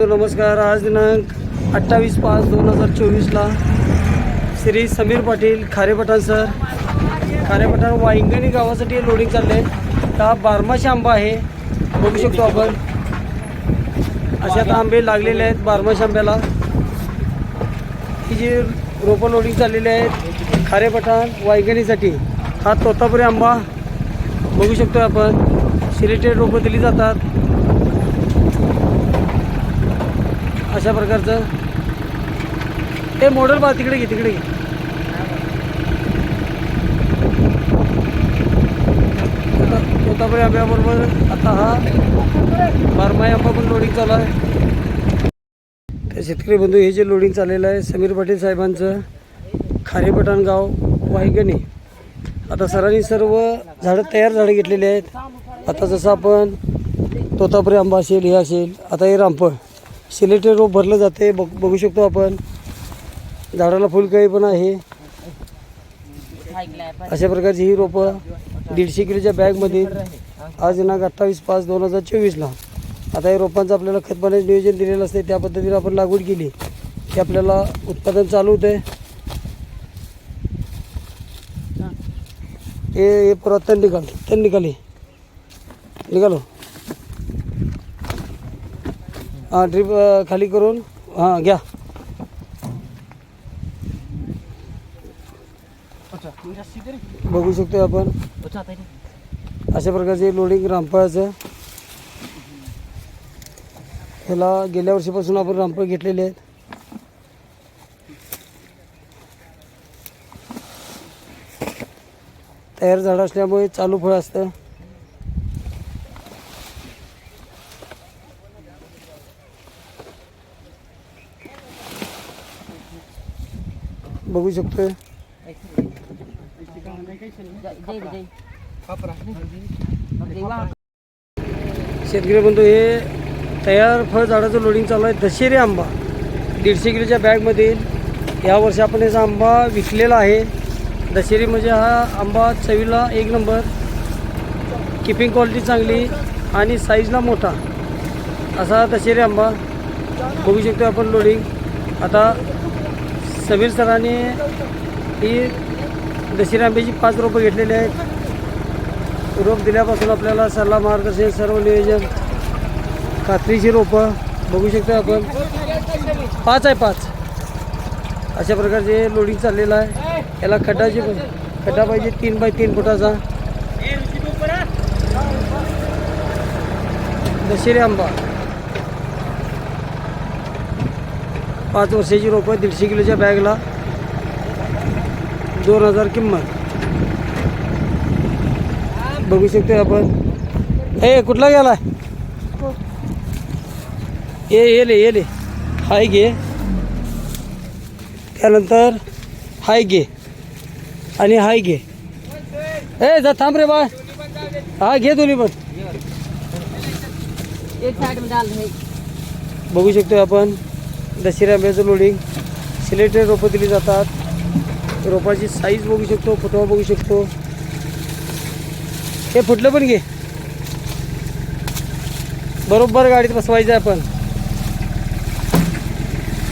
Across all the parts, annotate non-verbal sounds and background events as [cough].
नमस्कार आज दिनांक अठ्ठावीस पाच दोन हजार चोवीसला श्री समीर पाटील खारेपठाण सर. खारेपठाण वाईंगणी गावासाठी लोडिंग चालले आहे हा बारमाशी आंबा आहे. बघू शकतो आपण. असे आता आंबे लागलेले आहेत बारमाशी आंब्याला. ही जी रोपं लोडिंग चाललेली आहेत खारेपठाण वाईंगणीसाठी हा तोतापुरी आंबा. बघू शकतो आपण. सिलेक्टेड रोपं दिली जातात. अशा प्रकारचं. हे मॉडेल पहा तिकडे घे तिकडे घे. आता तोतापुरी आंब्याबरोबर आता हा बारमाही आंबा पण लोडिंग चालू आहे. त्या शेतकरी बंधू हे जे लोडिंग चाललेलं आहे समीर पाटील साहेबांचं खारेपठाण गाव वायगणी आता सरांनी सर्व झाडं तयार झाडं घेतलेली आहेत. आता जसं आपण तोतापुरी आंबा असेल हे असेल आता हे रामफळ. सिलेटेड रोप भरलं जाते बघ बघू शकतो आपण. झाडाला फुलकळी पण आहे. अशा प्रकारची ही रोपं दीडशे किलोच्या बॅगमध्ये आज दिनांक अठ्ठावीस पाच दोन हजार चोवीसला. आता या रोपांचं आपल्याला खतपाण्याचं नियोजन दिलेलं असते त्या पद्धतीने आपण लागवड केली. की आपल्याला उत्पादन चालू होते हे हे परत तण निकाल तण निकाली निघालो. हां ड्रीप खाली करून हां घ्या. बघू शकतो आपण. अशा प्रकारचे लोडिंग रामफळाचं ह्याला गेल्या वर्षीपासून आपण रामफळ घेतलेले आहेत. तयार झाड असल्यामुळे चालू फळ असतं. बघू शकतोय. शेतकरी बंधू हे तयार फळ झाडाचं लोडिंग चालू आहे. दशेरी आंबा दीडशे किलोच्या बॅगमधील या वर्षी आपण याचा आंबा विकलेला आहे. दशेरी म्हणजे हा आंबा चवीला एक नंबर. किपिंग क्वालिटी चांगली आणि साईजला मोठा. असा दशेरी आंबा. बघू शकतो आपण लोडिंग आता समीर सरांनी ही दशेरी आंब्याची पाच रोपं घेतलेली आहेत. रोप दिल्यापासून आपल्याला सल्ला मार्गदर्शन सर्व नियोजन कात्रीची रोपं बघू शकतो आपण. पाच आहे पाच. अशा प्रकारचे लोडिंग चाललेलं आहे. याला खड्डाची खड्डा पाहिजे तीन बाय तीन फुटाचा. दशेरी आंबा. पाच वर्षाची रोपं दीडशे किलोच्या बॅगला. दोन हजार किंमत. बघू शकतोय आपण. ए कुठला गेला ये ये ले ये ले. हाय घे त्यानंतर हाय घे आणि हाय घे ए जा थांब रे बा हा घे दोन्ही पण. बघू शकतोय आपण. दशेरी आंब्याचं लोडिंग सिलेक्टेड रोपं दिली जातात. रोपाची साईज बघू शकतो फुटवा बघू शकतो. हे फुटलं पण घे. बरोबर गाडीत बसवायचं आहे आपण.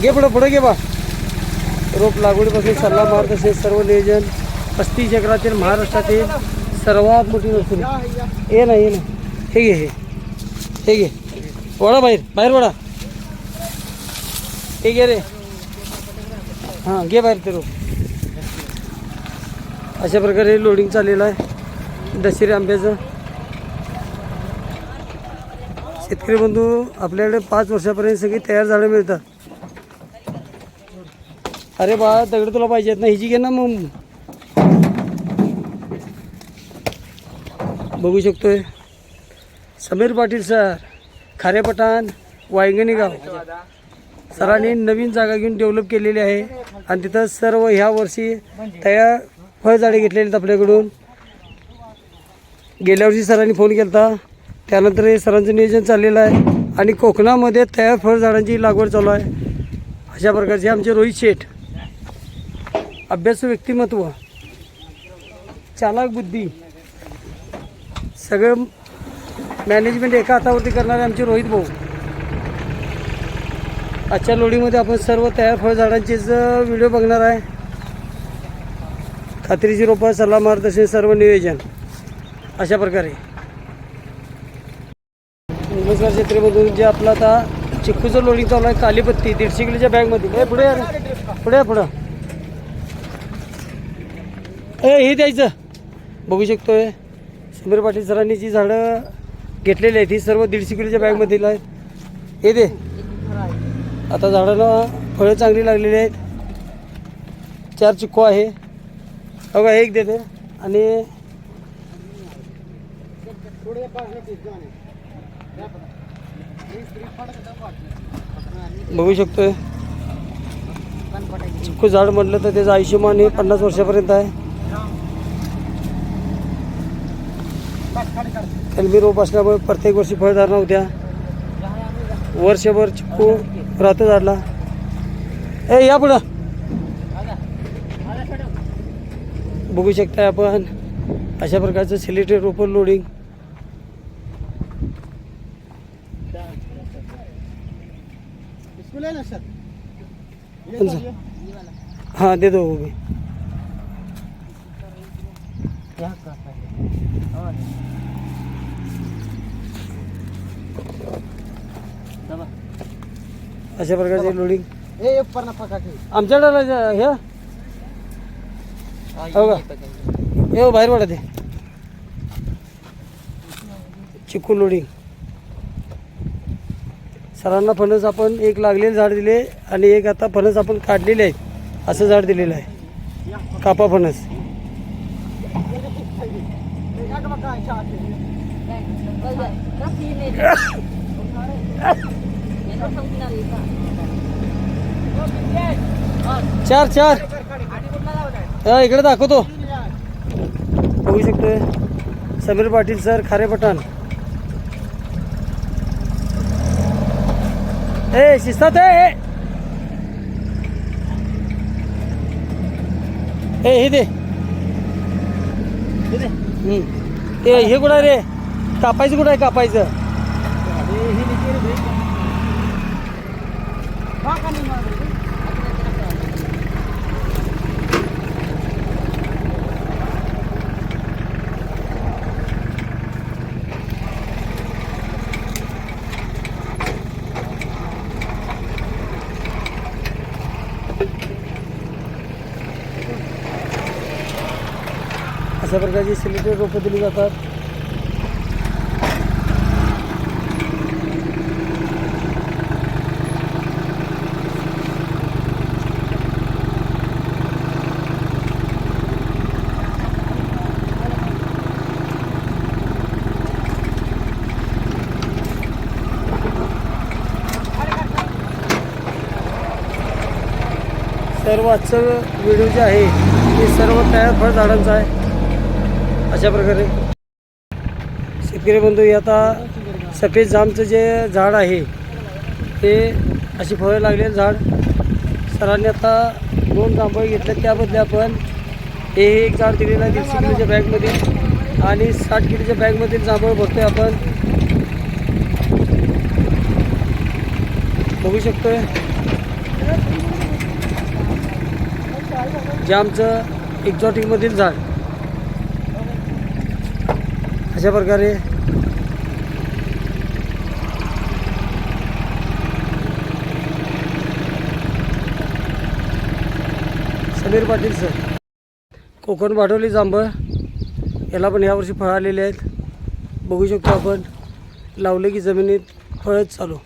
घे पुढं पुढं घे बा. रोप लागवडीपासून सल्ला मार्गदर्शन सर्व नियोजन पस्तीस एकरातील महाराष्ट्रातील सर्वात मोठी नर्सरी ये ना ये ना हे घे हे. हे घे. वडा बाहेर बाहेर वडा. ठीक घे रे. हां घे बाहेर ते रोप. अशा प्रकारे लोडिंग चाललेलं आहे. दशेरी आंब्याचं. शेतकरी बंधू आपल्याकडे पाच वर्षापर्यंत सगळी तयार झाडं मिळतात. अरे बा दगड तुला पाहिजेत ना हिची घे ना मग. बघू शकतोय. समीर पाटील सर खारेपठाण वायंगणी गाव. सरांनी नवीन जागा घेऊन डेव्हलप केलेली आहे. आणि तिथं सर्व ह्या वर्षी तयार फळझाडे घेतलेली आहेत आपल्याकडून. गेल्या वर्षी सरांनी फोन केला त्यानंतर हे सरांचं नियोजन चाललेलं आहे. आणि कोकणामध्ये तयार फळझाडांची लागवड चालू आहे. अशा प्रकारचे आमचे रोहित शेठ. अभ्यास व्यक्तिमत्व. चालाक बुद्धी. सगळं मॅनेजमेंट एका हातावरती करणारे आमचे रोहित भाऊ. आजच्या लोडीमध्ये आपण सर्व तयार फळझाडांचेच व्हिडिओ बघणार आहे. खात्रीची रोपं सल्ला मार्गदर्शन सर्व नियोजन अशा प्रकारे. नमस्कार क्षेत्रेमधून जे आपलं आता चिक्कूचं लोडिंग चालू आहे कालीपत्ती दीडशे किलोच्या बॅगमध्ये. ए पुढे या पुढे या, पुढं. ए हे द्यायचं. बघू शकतोय. समीर पाटील सरांनी जी झाडं घेतलेली आहेत ही सर्व दीडशे किलोच्या बॅगमधील आहेत. हे दे. आता झाडाला फळं चांगली लागलेली आहेत. चार चिक्कू आहे. बघा एक देते. आणि बघू शकतोय. चिक्कू झाड म्हटलं तर त्याचं आयुष्यमान हे पन्नास वर्षापर्यंत आहे. कलमी रोप असल्यामुळे प्रत्येक वर्षी फळधारणा होत्या वर्षभर चिक्कू राहतो झाडला. ए या पुढं. बघू शकताय आपण अशा प्रकारचं सिलेटेड ओपन लोडिंग हां देतो मी. उभी अशा प्रकारचे लोडिंग आमच्याकडे हे? हो का? हे बाहेर पडा ते. चिक्कू लोडिंग सरांना फणस आपण एक लागलेले झाड दिले आणि एक आता फणस आपण काढलेले आहेत. असं झाड दिलेलं आहे. कापा फणस. [laughs] चार चार. इकडे दाखवतो. बघू शकतोय. समीर पाटील सर खारे पठाण. ए शिस्तात ए हे दे. हम्म. ते हे कुठं आहे रे? कापायचं कुठं आहे कापायचं? अशा प्रकारची सिलेक्टेड रोपं दिली जातात सर्व आजचं व्हिडिओ जे आहे ते सर्व तयार फळ झाडांचं आहे. अशा प्रकारे. शेतकरी बंधू आता सफेद जामचं जे झाड आहे ते अशी फळं लागलेलं झाड. सरांनी आता दोन जांभळ घेतले त्याबद्दल आपण हे एक झाड दिलेलं आहे दीडशे किलोच्या बॅगमध्ये आणि साठ किलोच्या बॅगमधील जांभळ भरतोय आपण. बघू शकतोय. जामचं एक्झॉटिकमधील झाड. अशा प्रकारे. समीर पाटील सर. कोकण वाढवली जांभळ. याला पण यावर्षी फळं आलेले आहेत. बघू शकतो आपण. लावले की जमिनीत फळच चालू.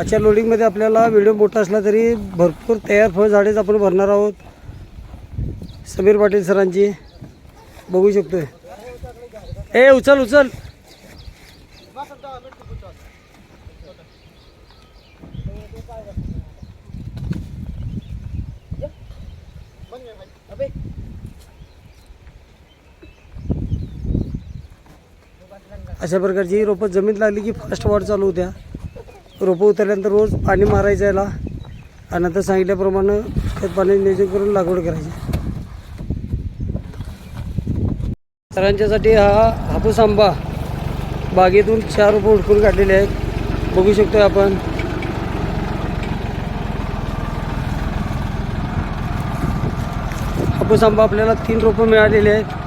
आजच्या लोडिंगमध्ये आपल्याला व्हिडिओ मोठा असला तरी भरपूर तयार फळ झाडेच आपण भरणार आहोत. समीर पाटील सरांची. बघू शकतोय. ए उचल उचल. अशा प्रकारची रोपं जमीन लागली की फास्ट वाढ चालू होत्या. रोपं उतरल्यानंतर रोज पाणी मारायचं याला आणि आता सांगितल्याप्रमाणे त्यात पाणी नियोजन करून लागवड करायची. सरांच्यासाठी हा हापूस आंबा बागेतून चार रोपं उडकून काढलेले आहेत. बघू शकतो आपण. हापूस आंबा आपल्याला तीन रोपं मिळालेले आहेत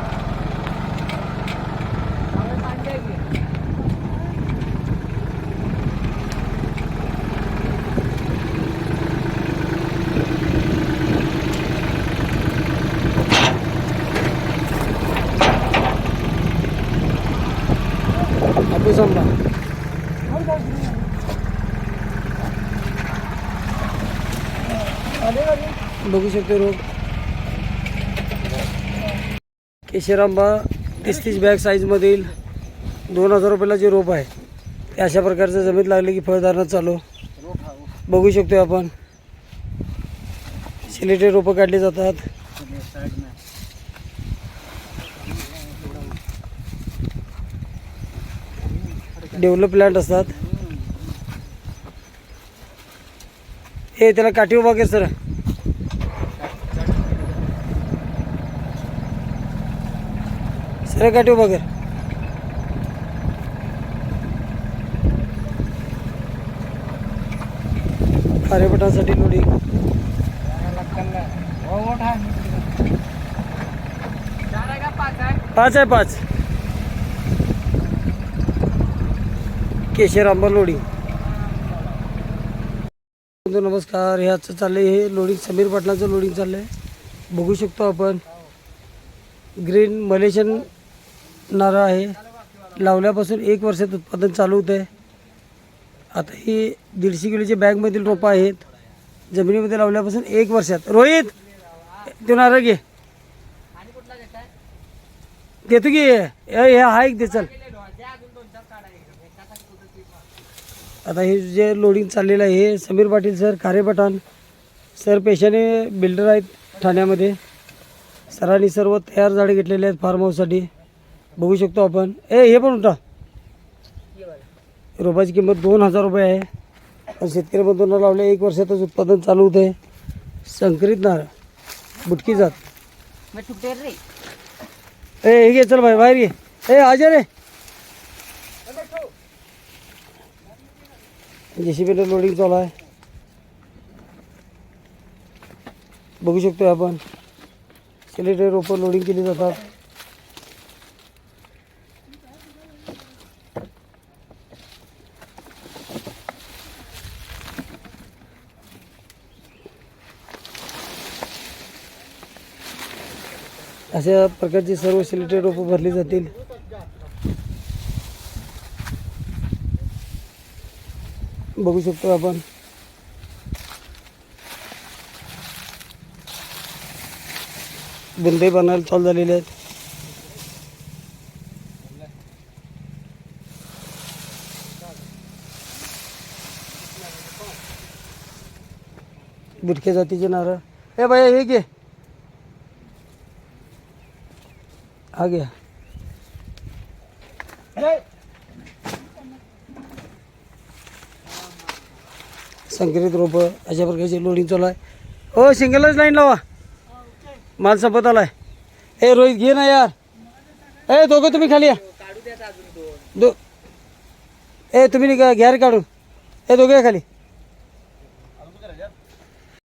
हापूस आंबा बघू शकतो रोप केशर आंबा तीस तीस बॅग साईजमधील दोन हजार रुपयाला जे रोप आहे ते अशा प्रकारचं जमीन लागले की फळधारणा चालू. बघू शकतो आपण. सिलेटेड रोपं काढली जातात. डेव्हलप प्लांट असतात. हे त्याला काठी उभा कर सर. सर काठी उभा कर खारेपटासाठी लोडिंग पाच आहे पाच. केशर आंबा लोडिंग नमस्कार हे आजचं चाललंय हे लोडिंग समीर पाटलाचं लोडिंग चाललंय. बघू शकतो आपण. ग्रीन मलेशियन नारळ आहे. लावल्यापासून एक वर्षात उत्पादन चालू होतं आहे आता ही दीडशे किलोचे बॅगमधील रोपं आहेत. जमिनीमध्ये लावल्यापासून एक वर्षात. रोहित ते नारळ घे. देतो की? हे हे आहे की ते चल. आता हे जे लोडिंग चाललेलं आहे हे समीर पाटील सर खारे पठाण सर पेशाने बिल्डर आहेत ठाण्यामध्ये. सरांनी सर्व तयार झाडे घेतलेले आहेत फार्म हाऊससाठी बघू शकतो आपण. ए हे पण उठा. रोपाची किंमत दोन हजार रुपये आहे. पण शेतकरी बंधूंना लावले एक वर्षातच उत्पादन चालू होतं आहे संकरित नारळ बुटकी जात. ए हे घे चल भाई बाहेर घे. ए आजा रे जेसीबीने लोडिंग चालू आहे. बघू शकतो आपण. सिलेटेड रोपं लोडिंग केली जातात. अशा प्रकारची सर्व सिलेटेड रोपं भरली जातील. बघू शकतो आपण. बिंदे बनायला चालू झालेले आहेत. बिटके जातीचे नारळ. ए बाया हे घे. आ गया संकरित रोपं अशा प्रकारचे लोडिंग चालू आहे. हो सिंगलच लाईन लावा. माल संपत आलाय. ए रोहित घे ना यार. ए दोघं तुम्ही खाली या. दो ए तुम्ही घ्या रे काढून. ए दोघे या खाली.